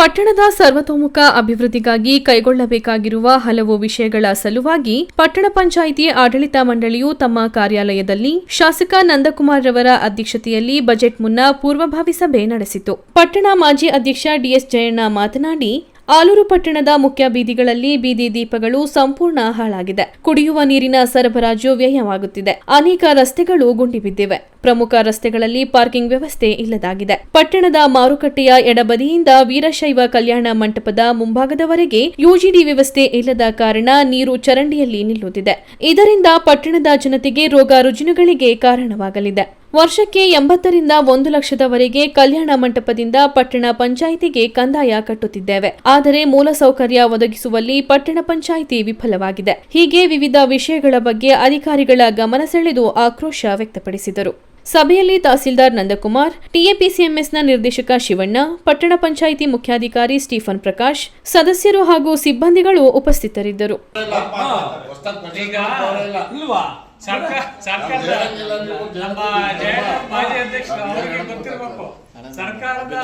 ಪಟ್ಟಣದ ಸರ್ವತೋಮುಖ ಅಭಿವೃದ್ಧಿಗಾಗಿ ಕೈಗೊಳ್ಳಬೇಕಾಗಿರುವ ಹಲವು ವಿಷಯಗಳ ಸಲುವಾಗಿ ಪಟ್ಟಣ ಪಂಚಾಯಿತಿ ಆಡಳಿತ ಮಂಡಳಿಯು ತಮ್ಮ ಕಾರ್ಯಾಲಯದಲ್ಲಿ ಶಾಸಕ ನಂದಕುಮಾರ್ ರವರ ಅಧ್ಯಕ್ಷತೆಯಲ್ಲಿ ಬಜೆಟ್ ಮುನ್ನ ಪೂರ್ವಭಾವಿ ಸಭೆ ನಡೆಸಿತು. ಪಟ್ಟಣ ಮಾಜಿ ಅಧ್ಯಕ್ಷ ಡಿಎಸ್ ಜಯಣ್ಣ ಮಾತನಾಡಿ ಆಲೂರು ಪಟ್ಟಣದ ಮುಖ್ಯ ಬೀದಿಗಳಲ್ಲಿ ಬೀದಿ ದೀಪಗಳು ಸಂಪೂರ್ಣ ಹಾಳಾಗಿದೆ. ಕುಡಿಯುವ ನೀರಿನ ಸರಬರಾಜು ವ್ಯಯವಾಗುತ್ತಿದೆ. ಅನೇಕ ರಸ್ತೆಗಳು ಗುಂಡಿ ಬಿದ್ದಿವೆ ಪ್ರಮುಖ ರಸ್ತೆಗಳಲ್ಲಿ ಪಾರ್ಕಿಂಗ್ ವ್ಯವಸ್ಥೆ ಇಲ್ಲದಾಗಿದೆ. ಪಟ್ಟಣದ ಮಾರುಕಟ್ಟೆಯ ಎಡಬದಿಯಿಂದ ವೀರಶೈವ ಕಲ್ಯಾಣ ಮಂಟಪದ ಮುಂಭಾಗದವರೆಗೆ ಯುಜಿಡಿ ವ್ಯವಸ್ಥೆ ಇಲ್ಲದ ಕಾರಣ ನೀರು ಚರಂಡಿಯಲ್ಲಿ ನಿಲ್ಲುತ್ತಿದೆ. ಇದರಿಂದ ಪಟ್ಟಣದ ಜನತೆಗೆ ರೋಗ ರುಜಿನಗಳಿಗೆ ಕಾರಣವಾಗಲಿದೆ. ವರ್ಷಕ್ಕೆ ಎಂಬತ್ತರಿಂದ ಒಂದು ಲಕ್ಷದವರೆಗೆ ಕಲ್ಯಾಣ ಮಂಟಪದಿಂದ ಪಟ್ಟಣ ಪಂಚಾಯಿತಿಗೆ ಕಂದಾಯ ಕಟ್ಟುತ್ತಿದ್ದೇವೆ. ಆದರೆ ಮೂಲಸೌಕರ್ಯ ಒದಗಿಸುವಲ್ಲಿ ಪಟ್ಟಣ ಪಂಚಾಯಿತಿ ವಿಫಲವಾಗಿದೆ. ಹೀಗೆ ವಿವಿಧ ವಿಷಯಗಳ ಬಗ್ಗೆ ಅಧಿಕಾರಿಗಳ ಗಮನ ಸೆಳೆದು ಆಕ್ರೋಶ ವ್ಯಕ್ತಪಡಿಸಿದರು. ಸಭೆಯಲ್ಲಿ ತಹಸೀಲ್ದಾರ್ ನಂದಕುಮಾರ್ ಟಿಎಪಿಸಿಎಂಎಸ್ನ ನಿರ್ದೇಶಕ ಶಿವಣ್ಣ, ಪಟ್ಟಣ ಪಂಚಾಯಿತಿ ಮುಖ್ಯಾಧಿಕಾರಿ ಸ್ಟೀಫನ್ ಪ್ರಕಾಶ್, ಸದಸ್ಯರು ಹಾಗೂ ಸಿಬ್ಬಂದಿಗಳು ಉಪಸ್ಥಿತರಿದ್ದರು. ಸರ್ಕಾರದ